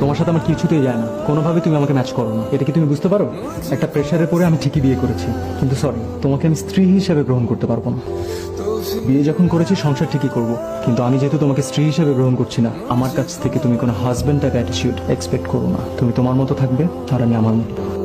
তোমার সাথে আমার কিছুতেই যায় না। কোনোভাবে তুমি আমাকে ম্যাচ করো না। এটা কি তুমি বুঝতে পারো? একটা প্রেশারে পড়ে আমি ঠিকই বিয়ে করেছি। কিন্তু সরি তোমাকে আমি স্ত্রী হিসেবে গ্রহণ করতে পারব না। বিয়ে যখন করেছি, সংসার ঠিকই করব। কিন্তু আমি যেহেতু তোমাকে স্ত্রী হিসেবে গ্রহণ করছি না, আমার কাছ থেকে তুমি কোনো হাজব্যান্ড টাইপ অ্যাটিটিউড এক্সপেক্ট করো না। তুমি তোমার মতো থাকবে, আর আমি আমার মতো।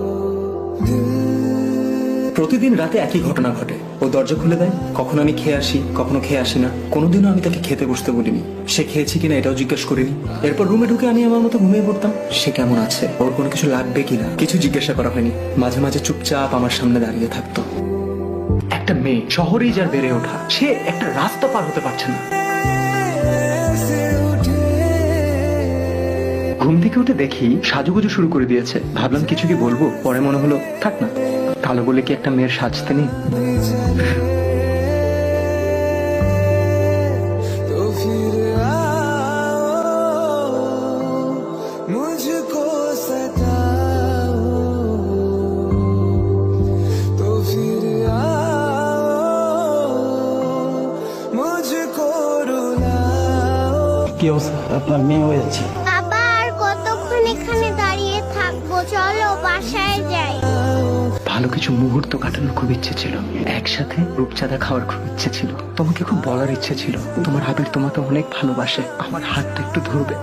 প্রতিদিন রাতে একই ঘটনা ঘটে। ও দরজা খুলে দেয়, কখনো আমি খেয়ে আসি, কখনো খেয়ে আসি না? কোনোদিনও আমি তাকে খেতে বসতে বলিনি। সে খেয়েছি কিনা এটাও জিজ্ঞেস করিনি। এরপর রুমে ঢুকে আমি আমার মতো ঘুমিয়ে পড়তাম। সে কেমন আছে? ওর কোনো কিছু লাগবে কিনা? কিছু জিজ্ঞাসা করা হয়নি। মাঝে মাঝে চুপচাপ আমার সামনে দাঁড়িয়ে থাকতো। একটা মেয়ে শহরেই যার বেড়ে ওঠা, সে একটা রাস্তা পার হতে পারছে না। ঘুম থেকে উঠে দেখি সাজুগুজু শুরু করে দিয়েছে। ভাবলাম কিছু কি বলব, পরে মনে হলো, থাক না। কালো বলে কি একটা মেয়ের সাজতে নেই? আপনার মেয়ে হয়েছে যাচ্ছে। বাবা আর কতক্ষণ এখানে দাঁড়িয়ে থাকব? চলো বাসায় যাই। ভালো কিছু মুহূর্ত কাটানোর খুব ইচ্ছে ছিল। একসাথে রূপচাঁদা খাওয়ার খুব ইচ্ছে ছিল। তোমাকে খুব বলার ইচ্ছে ছিল। তোমার হাবির তোমাকে অনেক ভালোবাসে। আমার হাতটা একটু ধরবে।